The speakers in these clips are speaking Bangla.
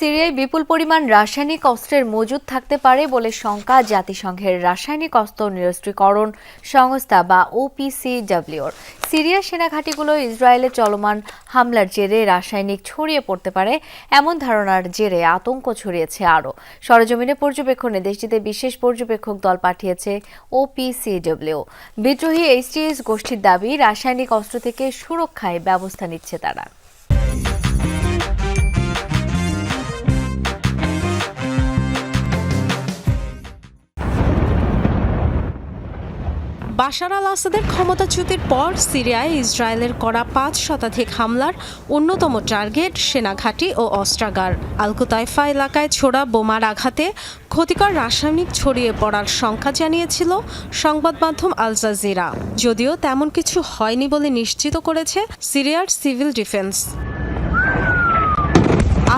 সিরিয়ায় বিপুল পরিমাণ রাসায়নিক অস্ত্রের মজুদ থাকতে পারে বলে শঙ্কা জাতিসংঘের রাসায়নিক অস্ত্র নিরস্ত্রীকরণ সংস্থা বা ওপিসিডব্লিউর। সিরিয়া সেনাঘাঁটিগুলো ইসরায়েলে চলমান হামলার জেরে রাসায়নিক ছড়িয়ে পড়তে পারে এমন ধারণার জেরে আতঙ্ক ছড়িয়েছে আরও। সরজমিনে পর্যবেক্ষণে দেশটিতে বিশেষ পর্যবেক্ষক দল পাঠিয়েছে ওপিসিডব্লিউ। বিদ্রোহী এইচটিএস গোষ্ঠীর দাবি, রাসায়নিক অস্ত্র থেকে সুরক্ষায় ব্যবস্থা নিচ্ছে তারা। বাশার আল আসাদের ক্ষমতাচ্যুতির পর সিরিয়ায় ইসরায়েলের করা পাঁচ শতাধিক হামলার অন্যতম টার্গেট সেনাঘাঁটি ও অস্ত্রাগার। আলকুতাইফা এলাকায় ছোড়া বোমার আঘাতে ক্ষতিকর রাসায়নিক ছড়িয়ে পড়ার সংখ্যা জানিয়েছিল সংবাদ মাধ্যম আল জাজিরা। যদিও তেমন কিছু হয়নি বলে নিশ্চিত করেছে সিরিয়ার সিভিল ডিফেন্স।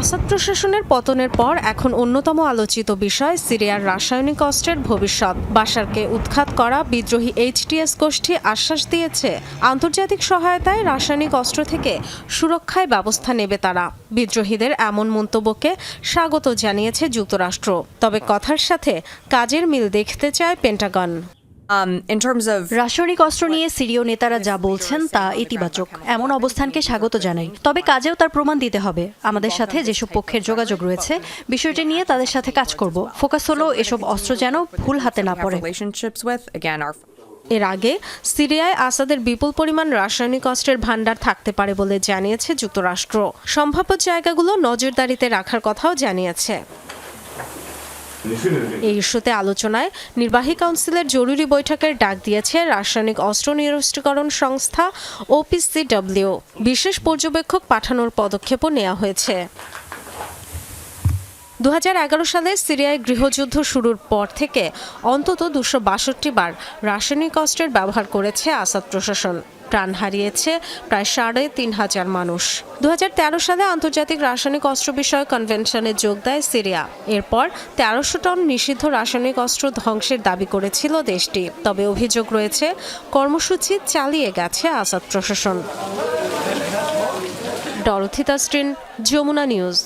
আসাদ প্রশাসনের পতনের পর এখন অন্যতম আলোচিত বিষয় সিরিয়ার রাসায়নিক অস্ত্রের ভবিষ্যৎ। বাশারকে উৎখাত করা বিদ্রোহী এইচটিএস গোষ্ঠী আশ্বাস দিয়েছে, আন্তর্জাতিক সহায়তায় রাসায়নিক অস্ত্র থেকে সুরক্ষায় ব্যবস্থা নেবে তারা। বিদ্রোহীদের এমন মন্তব্যকে স্বাগত জানিয়েছে যুক্তরাষ্ট্র। তবে কথার সাথে কাজের মিল দেখতে চায় পেন্টাগন। Um, রাসায়নিক অস্ত্র নিয়ে সিরীয় নেতারা যা বলছেন তা ইতিবাচক। এমন অবস্থানকে স্বাগত জানাই। তবে কাজেও তার প্রমাণ দিতে হবে। আমাদের সাথে যেসব পক্ষের যোগাযোগ রয়েছে বিষয়টি নিয়ে তাদের সাথে কাজ করব। ফোকাস হলো এসব অস্ত্র যেন ভুল হাতে না পড়ে। এর আগে সিরিয়ায় আসাদের বিপুল পরিমাণ রাসায়নিক অস্ত্রের ভাণ্ডার থাকতে পারে বলে জানিয়েছে যুক্তরাষ্ট্র। সম্ভাব্য জায়গাগুলো নজরদারিতে রাখার কথাও জানিয়েছে। এই ইস্যুতে আলোচনায় নির্বাহী কাউন্সিলের জরুরি বৈঠকের ডাক দিয়েছে রাসায়নিক অস্ত্র নিরস্ত্রীকরণ সংস্থা ওপিসিডব্লিউ বিশেষ পর্যবেক্ষক পাঠানোর পদক্ষেপও নেওয়া হয়েছে। দু হাজার এগারো সালে সিরিয়ায় গৃহযুদ্ধ শুরুর পর থেকে অন্তত দুশো বার রাসায়নিক অস্ত্রের ব্যবহার করেছে আসাদ প্রশাসন। প্রাণ হারিয়েছে প্রায় সাড়ে তিন হাজার মানুষ। দু হাজার তেরো সালে আন্তর্জাতিক রাসায়নিক অস্ত্র বিষয়ক কনভেনশনে যোগ দেয় সিরিয়া। এরপর তেরোশো টন নিষিদ্ধ রাসায়নিক অস্ত্র ধ্বংসের দাবি করেছিল দেশটি। তবে অভিযোগ রয়েছে, কর্মসূচি চালিয়ে গেছে আসাদ প্রশাসন। ডরথি তাস্ট্রিন যমুনা নিউজ।